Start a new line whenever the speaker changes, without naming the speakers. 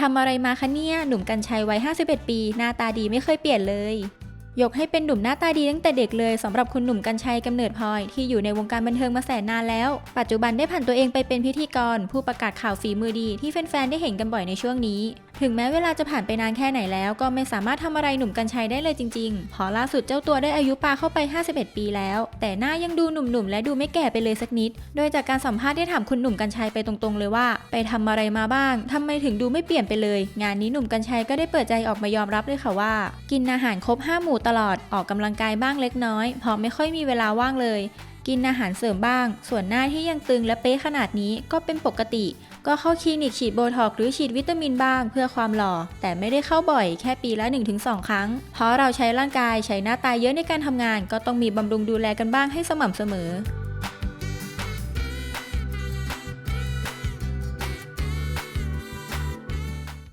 ทำอะไรมาคะเนี่ย หนุ่มกัญชัยวัย 51 ปี หน้าตาดีไม่เคยเปลี่ยนเลย ยกให้เป็นหนุ่มหน้าตาดีตั้งแต่เด็กเลยสำหรับคุณหนุ่มกัญชัยกำเนิดพลอย ที่อยู่ในวงการบันเทิงมาแสนนานแล้ว ปัจจุบันได้ผ่านตัวเองไปเป็นพิธีกร ผู้ประกาศข่าวฝีมือดีที่แฟนๆได้เห็นกันบ่อยในช่วงนี้ ถึงแม้เวลาจะผ่านไปนานแค่ไหนแล้วก็ไม่สามารถทำอะไรหนุ่มกัญชัยได้เลยจริงๆเพอล่าสุดเจ้าตัวได้อายุปาเข้าไป 51 ปีแล้ว แต่หน้ายังดูหนุ่มๆและดูไม่แก่ไปเลยสักนิด โดยจากการสัมภาษณ์ได้ถามคุณหนุ่มกัญชัยไปตรงๆ เลยว่า ไปทำอะไรมาบ้างทำไมถึงดูไม่เปลี่ยนไปเลย งานนี้หนุ่มกัญชัยก็ได้เปิดใจออกมายอมรับเลยค่ะว่า กินอาหารครบห้าหมู่ตลอดออกกำลังกายบ้างเล็กน้อยเพราะไม่ค่อยมีเวลาว่างเลย กินอาหารเสริมบ้าง ส่วนหน้าที่ยังตึงและเป๊ะขนาดนี้ก็เป็นปกติ ก็เข้าคลินิกฉีดโบท็อกหรือฉีดวิตามินบ้างเพื่อความหล่อ แต่ไม่ได้เข้าบ่อยแค่ปีละ 1-2 ครั้ง เพราะเราใช้ร่างกายใช้หน้าตาเยอะในการทำงาน ก็ต้องมีบำรุงดูแลกันบ้างให้สม่ำเสมอ